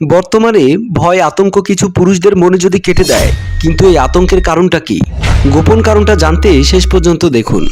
বর্তমানে ভয়, আতঙ্ক কিছু পুরুষদের মনে যদি কেটে দেয়, কিন্তু এই আতঙ্কের কারণটা কি? গোপন কারণটা জানতে শেষ পর্যন্ত দেখুন।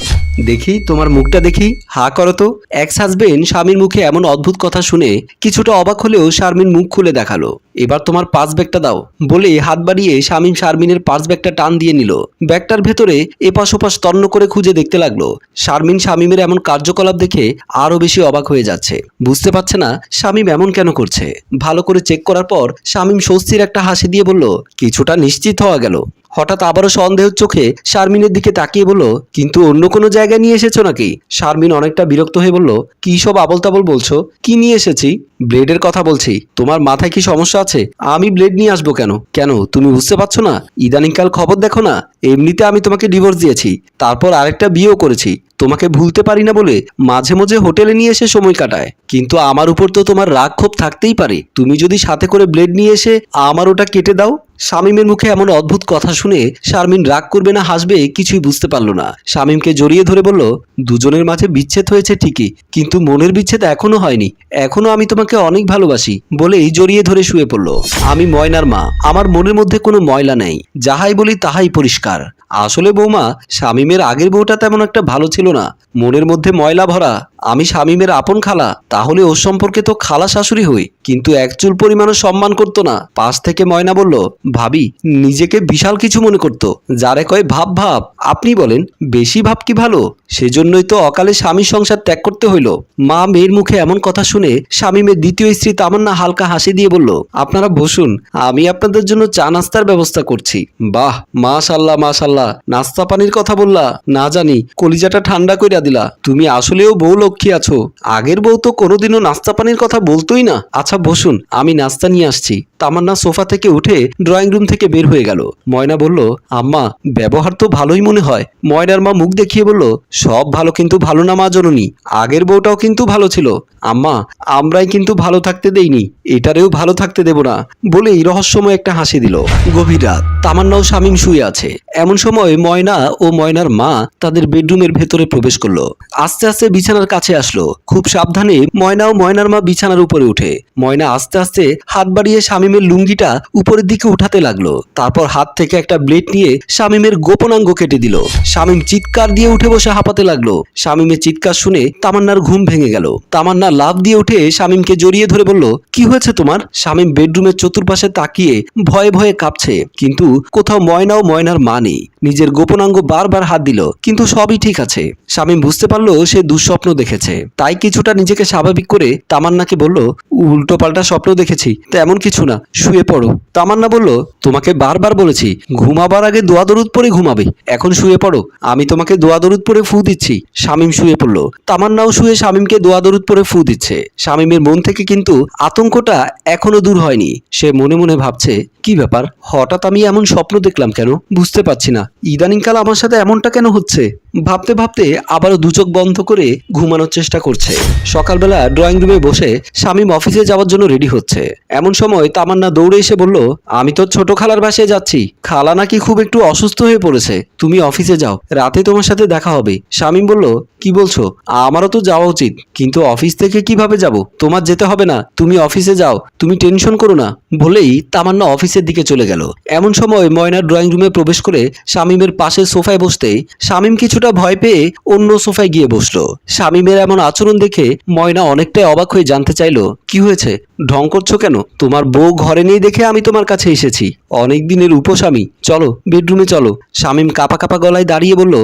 দেখি, তোমার মুখটা দেখি। হা, করো তো। এক্স হাজবেন্ড স্বামীর মুখে এমন অদ্ভুত কথা শুনে কিছুটা অবাক হলেও শারমিন মুখ খুলে দেখাল। এবার তোমার পাঁচ ব্যাগটা দাও। বলে হাত বাড়িয়ে শামীম শারমিনের পার্স ব্যাগটা টান দিয়ে নিল। ব্যাগটার ভেতরে এপাশ ওপাশ তন্ন করে খুঁজে দেখতে লাগল। শারমিন শামীমের এমন কার্যকলাপ দেখে আরও বেশি অবাক হয়ে যাচ্ছে। বুঝতে পারছে না শামীম এমন কেন করছে। ভালো করে চেক করার পর শামীম স্বস্তির একটা হাসি দিয়ে বলল, কিছুটা নিশ্চিত হওয়া গেল। হঠাৎ আবারও সন্দেহের চোখে শারমিনের দিকে তাকিয়ে বলল, কিন্তু অন্য কোনো জায়গায় নিয়ে এসেছ নাকি? শারমিন অনেকটা বিরক্ত হয়ে বলল, কি সব আবল তাবল বলছো? কি নিয়ে এসেছি? ব্লেডের কথা বলছি। তোমার মাথায় কি সমস্যা আছে? আমি ব্লেড নিয়ে আসব কেন? কেন? তুমি বুঝতে পারছ না? ইদানিংকাল খবর দেখো না? এমনিতে আমি তোমাকে ডিভোর্স দিয়েছি, তারপর আরেকটা বিয়েও করেছি। তোমাকে ভুলতে পারি না বলে মাঝে মাঝে হোটেলে নিয়ে এসে সময় কাটায়। কিন্তু আমার উপর তো তোমার রাগ ক্ষোভ থাকতেই পারে। তুমি যদি সাথে করে ব্লেড নিয়ে এসে আমার ওটা কেটে দাও, শামীমের মুখে এমন অদ্ভুত কথা শুনে শারমিন রাগ করবে না হাসবে কিছুই বুঝতে পারল না। শামীমকে জড়িয়ে ধরে বলল, দুজনের মাঝে বিচ্ছেদ হয়েছে ঠিকই, কিন্তু মনের বিচ্ছেদ এখনও হয়নি। এখনও আমি তোমাকে অনেক ভালোবাসি, বলেই জড়িয়ে ধরে শুয়ে পড়ল। আমি ময়নার মা, আমার মনের মধ্যে কোনো ময়লা নেই। যাহাই বলি তাহাই পরিষ্কার। আসলে বৌমা শামীমের আগের বউটা তেমন একটা ভালো ছিল না। মনের মধ্যে ময়লা ভরা। আমি শামীমের আপন খালা, তাহলে ওর সম্পর্কে তো খালা শাশুড়ি হই। কিন্তু এক চুল পরিমাণও সম্মান করতো না। পাশ থেকে ময়না বলল, ভাবি, নিজেকে বিশাল কিছু মনে করতো। যারে কয় ভাব ভাব। আপনি বলেন, বেশি ভাব কি ভালো? সেজন্যই তো অকালে স্বামী সংসার ত্যাগ করতে হইল। মা মেয়ের মুখে এমন কথা শুনে শামীমের দ্বিতীয় স্ত্রী তামান্না হালকা হাসি দিয়ে বলল, আপনারা বসুন, আমি আপনাদের জন্য চা নাস্তার ব্যবস্থা করছি। বাহ, মাশাল্লাহ মাশাল্লাহ। নাস্তা পানির কথা বললা। না জানি, কলিজাটা ঠান্ডা কইরা দিলা। তুমি আসলেও বউ লক্ষ্মী আছো? আগের বউ তো কোনোদিনও নাস্তা পানির কথা বলতোই না। আচ্ছা বসুন, আমি নাস্তা নিয়ে আসছি। তামান্না সোফা থেকে উঠে ড্রয়িং রুম থেকে বের হয়ে গেল। ময়না বলল, আম্মা, ব্যবহার তো ভালোই মনে হয়। ময়নার মা মুখ দেখিয়ে বলল, সব ভালো কিন্তু ভালো না মা জননী। আগের বউটাও কিন্তু ভালো ছিল। আম্মা, আমরাই কিন্তু ভালো থাকতে দেইনি, এটারেও ভালো থাকতে দেব না, বলেই রহস্যময় একটা হাসি দিল। গভীর রাত, তামান্নাও শামীম শুয়ে আছে। এমন সময় ময়না ও ময়নার মা তাদের বেডরুমের ভেতরে প্রবেশ করল। আস্তে আস্তে বিছানার কাছে আসলো। খুব সাবধানে ময়না ও ময়নার মা বিছানার উপরে উঠে। ময়না আস্তে আস্তে হাত বাড়িয়ে শামীমের লুঙ্গিটা উপরের দিকে উঠাতে লাগল। তারপর হাত থেকে একটা ব্লেড নিয়ে শামীমের গোপনাঙ্গ কেটে দিল। শামীম চিৎকার দিয়ে উঠে বসে হাঁপাতে লাগল। শামীমের চিৎকার শুনে তামান্নার ঘুম ভেঙে গেল। তামান্না লাভ দিয়ে উঠে শামীমকে জড়িয়ে ধরে বলল, কি হয়েছে তোমার? শামীম বেডরুমের চতুর্পাশে তাকিয়ে ভয়ে ভয়ে কাঁপছে। কিন্তু কোথাও ময়না ও ময়নার মা নেই। নিজের গোপনাঙ্গ বারবার হাত দিল, কিন্তু সবই ঠিক আছে। শামীম বুঝতে পারল সে দুঃস্বপ্ন দেখেছে। তাই কিছুটা নিজেকে স্বাভাবিক করে তামান্নাকে বলল উল্টো পাল্টা স্বপ্ন দেখেছি, তেমন কিছু না, শুয়ে পড়ো। তামান্না বলল, তোমাকে বারবার বলেছি, ঘুমাবার আগে দোয়া দরুদ পরে ঘুমাবে, এখন শুয়ে পড়ো, আমি তোমাকে দোয়া দরুদ পরে ফু দিচ্ছি। শামীম শুয়ে পড়ল। তামান্নাও শুয়ে শামীমকে দোয়া দরুদ পরে ফু দিচ্ছে। শামীমের মন থেকে কিন্তু আতঙ্কটা এখনও দূর হয়নি। সে মনে মনে ভাবছে কি ব্যাপার? হঠাৎ আমি এমন স্বপ্ন দেখলাম কেন? বুঝতে পারছি না। ইদানিংকাল আমার সাথে এমনটা কেন হচ্ছে? ভাবতে ভাবতে আবারও দুচোখ বন্ধ করে ঘুমানোর চেষ্টা করছে। সকালবেলা ড্রয়িং রুমে বসে শামীম অফিসে যাওয়ার জন্য রেডি হচ্ছে। এমন সময় তামান্না দৌড়ে এসে বলল, আমি তো ছোট খালার বাসায় যাচ্ছি। খালা নাকি খুব একটু অসুস্থ হয়ে পড়েছে। তুমি অফিসে যাও। রাতে তোমার সাথে দেখা হবে। শামীম বলল, কি বলছো? আমারও তো যাওয়া উচিত। কিন্তু অফিস থেকে কীভাবে যাব? তোমার যেতে হবে না। তুমি অফিসে যাও। তুমি টেনশন করো না। বলেই তামান্না অফিসের দিকে চলে গেল। এমন সময় ময়নার ড্রয়িং রুমে প্রবেশ করে শামীমের পাশে সোফায় বসতেই শামীম কিছুটা ভয় পেয়ে অন্য সোফায় গিয়ে বসল। শামীমের এমন আচরণ দেখে ময়না অনেকটাই অবাক হয়ে জানতে চাইলো, কি হয়েছে? ঢং করছ কেন? তোমার বউ ঘরে নেই দেখে আমি তোমার কাছে এসেছি। অনেক দিনের উপোস আমি। চলো বেডরুমে চলো। শামীম কাপা কাপা গলায় দাঁড়িয়ে বলল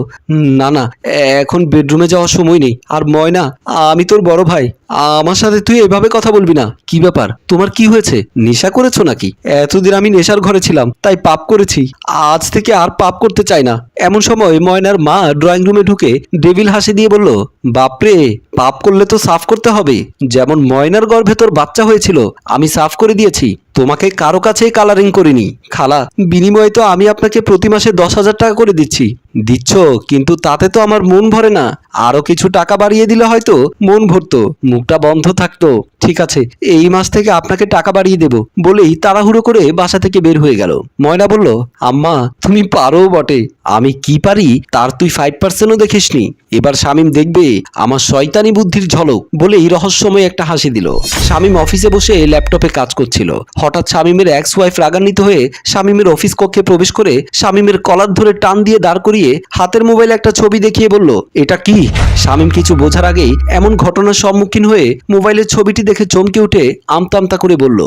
না না এখন বেডরুমে যাওয়ার সময় নেই। আর ময়না, আমি তোর বড় ভাই। আমার সাথে তুই এভাবে কথা বলবি না। কি ব্যাপার? তোমার কি হয়েছে? নেশা করেছ নাকি? এতদিন আমি নেশার ঘরে ছিলাম, তাই পাপ করেছি। আজ থেকে আর পাপ করতে চাই না। এমন সময় ময়নার মা ড্রয়িং রুমে ঢুকে ডেভিল হাসি দিয়ে বলল বাপরে, পাপ করলে তো সাফ করতে হবে। যেমন ময়নার গর্ভে তোর বাচ্চা হয়েছিল, আমি সাফ করে দিয়েছি। তোমাকে কারও কাছেই কালারিং করিনি। খালা, বিনিময়ে তো আমি আপনাকে প্রতি মাসে দশ হাজার টাকা করে দিচ্ছি। দিচ্ছ, কিন্তু তাতে তো আমার মন ভরে না। আরও কিছু টাকা বাড়িয়ে দিলে হয়তো মন ভরতো, মুখটা বন্ধ থাকতো। ঠিক আছে, এই মাস থেকে আপনাকে টাকা বাড়িয়ে দেব বলেই তাড়াহুড়ো করে বাসা থেকে বের হয়ে গেল। ময়না বলল, আম্মা, তুমি পারো বটে। আমি কি পারি? তার তুই ফাইভ পার্সেন্টও দেখিসনি। এবার শামিম দেখবে আমার শয়তানি বুদ্ধির ঝলক বলেই রহস্যময় একটা হাসি দিল। শামিম অফিসে বসে ল্যাপটপে কাজ করছিল। হঠাৎ শামিমের এক্স ওয়াইফ রাগান্বিত হয়ে শামিমের অফিস কক্ষে প্রবেশ করে শামিমের কলার ধরে টান দিয়ে দাঁড় করিয়ে হাতের মোবাইলে একটা ছবি দেখিয়ে বলল, এটা কি? শামিম কিছু বোঝার আগেই এমন ঘটনার সম্মুখীন হয়ে মোবাইলের ছবিটি দেখে চমকে উঠে আমতা আমতা করে বলল,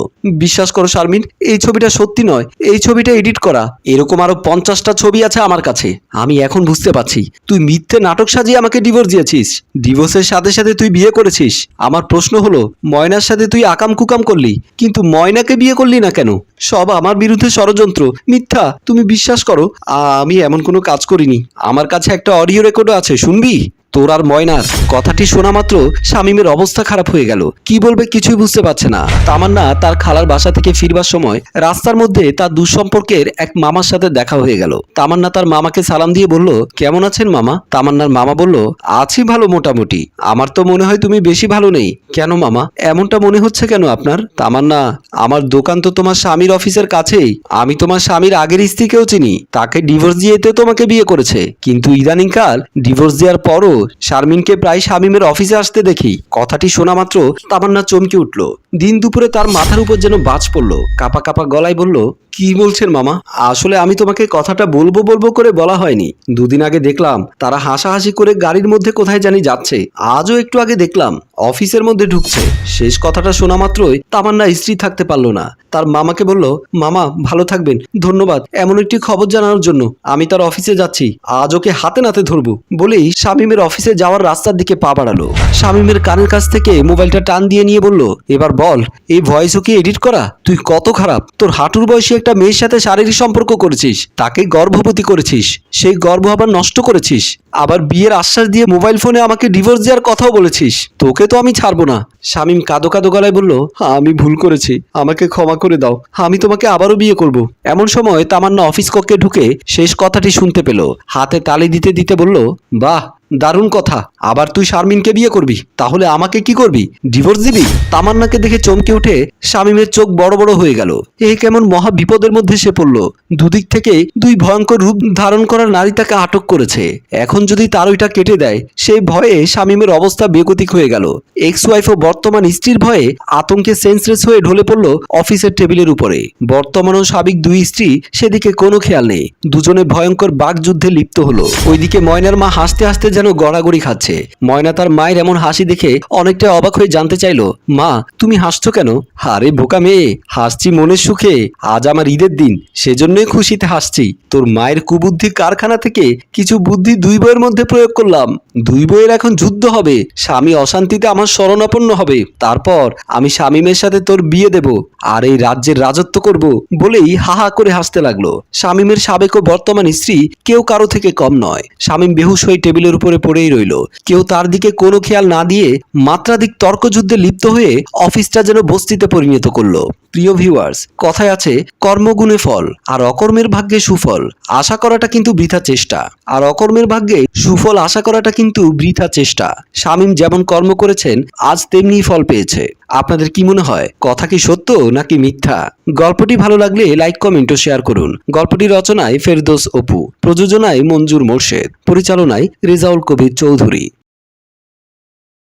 বিশ্বাস করো শারমিন, এই ছবিটা সত্যি নয়। এই ছবিটা এডিট করা। এরকম আরও পঞ্চাশটা ছবি আছে আমার কাছে। আমি এখন বুঝতে পারছি। তুই মিথ্যে নাটক সাজিয়ে আমাকে ডিভোর্স দিয়েছিস। ডিভোর্সের সাথে সাথে তুই বিয়ে করেছিস। আমার প্রশ্ন হলো, ময়নার সাথে তুই আকাম কুকাম করলি, কিন্তু ময়নাকে বিয়ে করলি না কেন? সব আমার বিরুদ্ধে ষড়যন্ত্র, মিথ্যা, তুমি বিশ্বাস করো আমি এমন কোনো কাজ করিনি। আমার কাছে একটা অডিও রেকর্ডও আছে, শুনবি? তোর আর ময়নার কথাটি শোনা মাত্র শামিমের অবস্থা খারাপ হয়ে গেল। কি বলবে কিছুই বুঝতে পারছে না। তামান্না তার খালার বাসা থেকে ফিরবার সময় রাস্তার মধ্যে তার দুঃসম্পর্কের এক মামার সাথে দেখা হয়ে গেল। তামান্না তার মামাকে সালাম দিয়ে বলল, কেমন আছেন মামা? তামান্নার মামা বলল, আছি ভালো মোটামুটি। আমার তো মনে হয় তুমি বেশি ভালো নেই। কেন মামা? এমনটা মনে হচ্ছে কেন আপনার? তামান্না, আমার দোকান তো তোমার স্বামীর অফিসের কাছেই। আমি তোমার স্বামীর আগের স্ত্রীকেও চিনি। তাকে ডিভোর্স দিয়ে তো তোমাকে বিয়ে করেছে। কিন্তু ইদানিংকাল ডিভোর্স দেওয়ার পরও শারমিনকে প্রায় শামিমের অফিসে আসতে দেখি। কথাটি শোনা মাত্র তামান্না চমকে উঠল। দিন দুপুরে তার মাথার উপর যেন বাজ পড়ল। কাপা কাপা গলায় বলল, কি বলছেন মামা? আসলে আমি তোমাকে কথাটা বলব বলব করে বলা হয়নি। দুদিন আগে দেখলাম, তারা হাসাহাসি করে গাড়ির মধ্যে কোথায় জানি যাচ্ছে। আজও একটু আগে দেখলাম, অফিসের মধ্যে ঢুকছে। শেষ কথাটা শোনা মাত্রই তামান্না স্ত্রী থাকতে পারল না। তার মামাকে বলল, মামা, ভালো থাকবেন। ধন্যবাদ। এমন একটি খবর জানানোর জন্য আমি তার অফিসে যাচ্ছি। আজ ওকে হাতে নাতে ধরবো। বলেই শামিমের অফিসে যাওয়ার রাস্তার দিকে পা বাড়ালো। শামিমের কানের কাছ থেকে মোবাইলটা টান দিয়ে নিয়ে বলল, এবার বল, এই ভয়েসও কি এডিট করা? তুই কত খারাপ। তোর হাঁটুর বয়সী একটা মেয়ের সাথে শারীরিক সম্পর্ক করেছিস তাকে গর্ভবতী করেছিস, সেই গর্ভ আবার নষ্ট করেছিস। আবার বিয়ের আশ্বাস দিয়ে মোবাইল ফোনে আমাকে ডিভোর্স দেওয়ার কথাও বলেছিস। তোকে তো আমি ছাড়বো না। শামিম কাদো কাদো গলায় বলল আমি ভুল করেছি। আমাকে ক্ষমা করে দাও। আমি তোমাকে আবারও বিয়ে করব। এমন সময় তামান্না অফিস কক্ষে ঢুকে শেষ কথাটি শুনতে পেল। হাতে তালি দিতে দিতে বলল, বাহ, দারুণ কথা। আবার তুই শারমিনকে বিয়ে করবি? তাহলে আমাকে কি করবি? ডিভোর্স দিবি? তামান্নাকে দেখে চমকে উঠে শামিমের চোখ বড় বড় হয়ে গেল। এ কেমন মহা বিপদের মধ্যে সে পড়ল। দুদিক থেকে দুই ভয়ঙ্কর রূপ ধারণ করার নারী তাকে আটক করেছে। এখন যদি তার ওইটা কেটে দেয়, সেই ভয়ে শামিমের অবস্থা বেগতিক হয়ে গেল। এক্স ওয়াইফ ও বর্তমান স্ত্রীর ভয়ে আতঙ্কে সেন্সলেস হয়ে ঢলে পড়ল অফিসের টেবিলের উপরে। বর্তমান ও সাবেক দুই স্ত্রী, সেদিকে কোনো খেয়াল নেই। দুজনে ভয়ঙ্কর বাগযুদ্ধে লিপ্ত হলো। ওইদিকে ময়নার মা হাসতে হাসতে যেন গড়াগড়ি খাচ্ছে। ময়না তার মায়ের এমন হাসি দেখে অনেকটা অবাক হয়ে জানতে চাইলো, মা, তুমি হাসছো কেন? আরে বোকা মেয়ে, হাসছি মনের সুখে। আজ আমার ঈদের দিন, সেজন্যই খুশিতে হাসছি। তোর মায়ের কুবুদ্ধি কারখানা থেকে কিছু বুদ্ধি দুই বইয়ের মধ্যে প্রয়োগ করলাম। দুই বইয়ের এখন যুদ্ধ হবে। স্বামী অশান্তিতে আমার শরণাপন্ন হবে। তারপর আমি স্বামীমের সাথে তোর বিয়ে দেব আর এই রাজ্যের রাজত্ব করব বলেই হাহা করে হাসতে লাগল। শামীমের সাবেক ও বর্তমান স্ত্রী কেউ কারও থেকে কম নয়। শামীম বেহুশ হয়ে টেবিলের উপরে পড়েই রইল। কেউ তার দিকে কোনো খেয়াল না দিয়ে মাত্রাধিক তর্কযুদ্ধে লিপ্ত হয়ে অফিসটা যেন বস্তিতে পরিণত করল। প্রিয় ভিউয়ার্স কথায় আছে, কর্মগুণে ফল, আর অকর্মের ভাগ্যে সুফল। আশা করাটা কিন্তু বৃথা চেষ্টা। আর অকর্মের ভাগ্যে সুফল, আশা করাটা কিন্তু বৃথা চেষ্টা। শামীম যেমন কর্ম করেছেন, আজ তেমনি ফল পেয়েছে। আপনাদের কি মনে হয়, কথা কি সত্য নাকি মিথ্যা? গল্পটি ভালো লাগলে লাইক কমেন্ট ও শেয়ার করুন। গল্পটি রচনায় ফেরদোস অপু, প্রযোজনায় মঞ্জুর মোর্শেদ, পরিচালনায় রেজাউল কবির চৌধুরী।